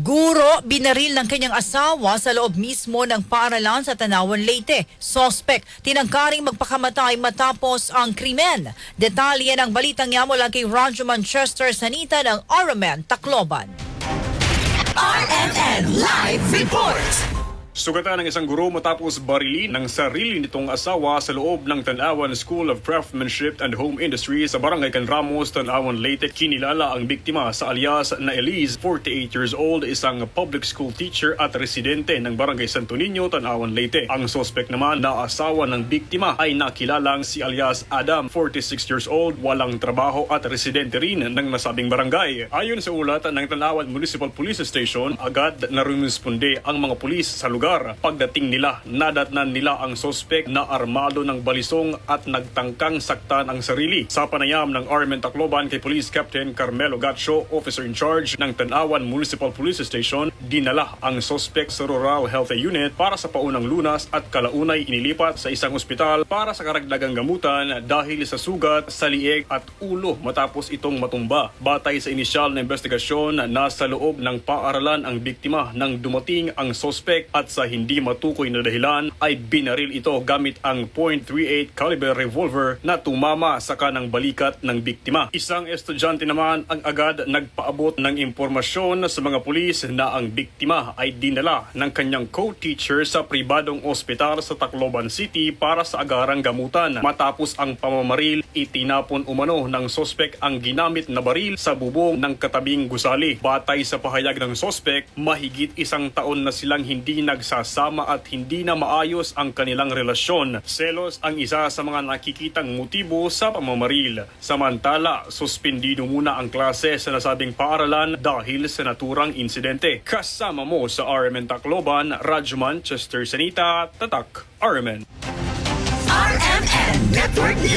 Guro, binaril ng kanyang asawa sa loob mismo ng paaralan sa Tanawan, Leyte. Sospek, tinangkaring magpakamatay matapos ang krimen. Detalye ng balitang niya mula kay Radyo Manchester Sanita ng Aramen, Tacloban. RMN Live Report. Sugatan ng isang guro matapos barilin ng sarili nitong asawa sa loob ng Tanawan School of Craftsmanship and Home Industry sa Barangay Canramos, Tanawan, Leyte. Kinilala ang biktima sa alias na Elise, 48 years old, isang public school teacher at residente ng Barangay Santo Niño, Tanawan, Leyte. Ang sospek naman na asawa ng biktima ay nakilalang si alias Adam, 46 years old, walang trabaho at residente rin ng nasabing barangay. Ayon sa ulat ng Tanawan Municipal Police Station, agad na rumisponde ang mga pulis sa lugar. Pagdating nila, nadatnan nila ang sospek na armado ng balisong at nagtangkang saktan ang sarili. Sa panayam ng Armen Tacloban kay Police Captain Carmelo Gatcho, officer in charge ng Tanawan Municipal Police Station, dinala ang sospek sa Rural Health Unit para sa paunang lunas at kalaunay inilipat sa isang ospital para sa karagdagang gamutan dahil sa sugat sa lieg at ulo matapos itong matumba. Batay sa inisyal na investigasyon, nasa loob ng paaralan ang biktima nang dumating ang sospek at sa hindi matukoy na dahilan ay binaril ito gamit ang .38 caliber revolver na tumama sa kanang balikat ng biktima. Isang estudyante naman ang agad nagpaabot ng impormasyon sa mga pulis na ang biktima ay dinala ng kanyang co-teacher sa pribadong ospital sa Tacloban City para sa agarang gamutan. Matapos ang pamamaril, itinapon umano ng sospek ang ginamit na baril sa bubong ng katabing gusali. Batay sa pahayag ng sospek, mahigit isang taon na silang hindi nagsasama at hindi na maayos ang kanilang relasyon. Selos ang isa sa mga nakikitang motibo sa pamamaril. Samantala, suspendido muna ang klase sa nasabing paaralan dahil sa naturang insidente. Kasama mo sa RMN Tacloban, Rajman Chester Sanita, Tatak, RMN. RMN Network News.